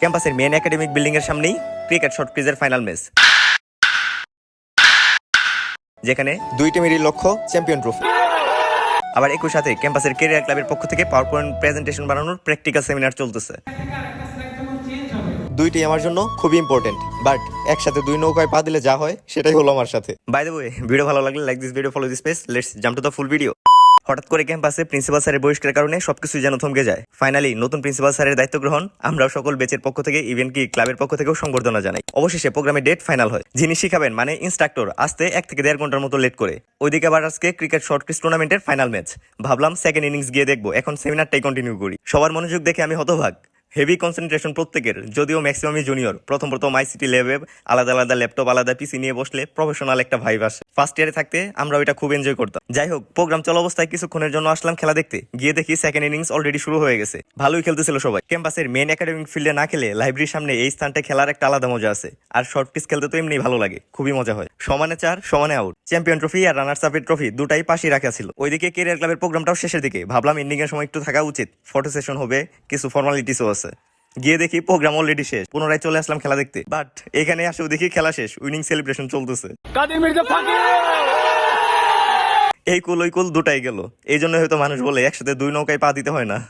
ক্যাম্পাসের main academic building এর সামনেই ক্রিকেট শর্ট ক্রিজের ফাইনাল ম্যাচ যেখানে দুই টিমেরই লক্ষ্য চ্যাম্পিয়ন ট্রফি আবার একই সাথে ক্যাম্পাসের কেরিয়ার ক্লাবের পক্ষ থেকে পাওয়ার পয়েন্ট প্রেজেন্টেশন বানানোর প্র্যাকটিক্যাল সেমিনার চলতেছে। দুইটি আমার জন্য খুবই ইম্পর্টেন্ট বাট একসাথে দুই নৌকায় পা দিলে যা হয়, সেটাই হলো আমার সাথে। বাই দ্য ওয়ে ভিডিও ভালো লাগলে like this video follow this page let's jump to the full video হঠাৎ করে ক্যাম্পাসে প্রিন্সিপাল স্যারের বহিষ্কারের কারণে সবকিছু যেন থমকে যায়। ফাইনালি নতুন প্রিন্সিপাল স্যারের দায়িত্ব গ্রহণ, আমরাও সকল বেচের পক্ষ থেকে ইভেন কি ক্লাবের পক্ষ থেকেও সংবর্ধনা জানাই। অবশেষে প্রোগ্রামের ডেট ফাইনাল হয়। যিনি শিখাবেন মানে ইনস্ট্রাক্টর আসতে এক থেকে দেড় ঘণ্টার মতো লেট করে। ওইদিকে আবার আজকে ক্রিকেট শর্ট পিস টুর্নামেন্টের ফাইনাল ম্যাচ ভাবলাম সেকেন্ড ইনিংস গিয়ে দেখব, এখন সেমিনারটাই কন্টিনিউ করি। সবার মনোযোগ দেখে আমি হতভাগ। হেভি কনসেন্ট্রেশন প্রত্যেকের, যদিও ম্যাক্সিমামই জুনিয়র প্রথম প্রথম আইসিটি লেবে আলাদা আলাদা ল্যাপটপ আলাদা পিসি নিয়ে বসলে প্রফেশনাল একটা ভাইব আসে। ফার্স্ট ইয়ারে থাকতে আমরা ওইটা খুব এনজয় করতাম। যাই হোক প্রোগ্রাম চলা অবস্থায় কিছুক্ষণের জন্য আসলাম খেলা দেখতে। গিয়ে দেখি সেকেন্ড ইনিংস অলরেডি শুরু হয়ে গেছে। ভালোই খেলতেছিল সবাই। ক্যাম্পাসের মেন একাডেমিক ফিল্ডে না খেলে লাইব্রেরির সামনে এই স্থানটা খেলার একটা আলাদা মজা আছে। আর শর্ট পিস খেলতে তো এমনি ভালো লাগে, খুবই মজা হয়। সমানে চার, সমানে আউট চ্যাম্পিয়ন ট্রফি আর রানার্স আপের ট্রফি দুটাই পাশে রাখা ছিল। ওইদিকে কেরিয়ার ক্লাবের প্রোগ্রামটাও শেষের দিকে। ভাবলাম এন্ডিং এর সময় একটু থাকা উচিত। ফটো সেশন হবে, কিছু ফর্মালিটিসও আছে। গিয়ে দেখি প্রোগ্রাম অলরেডি শেষ। পুনরায় চলে আসলাম খেলা দেখতে। বাট এখানে আসেও দেখি খেলা শেষ। উইনিং সেলিব্রেশন চলতেছে। এই কুল ওই কুল দুটাই গেল। এই জন্য হয়তো মানুষ বলে একসাথে দুই নৌকায় পা দিতে হয় না।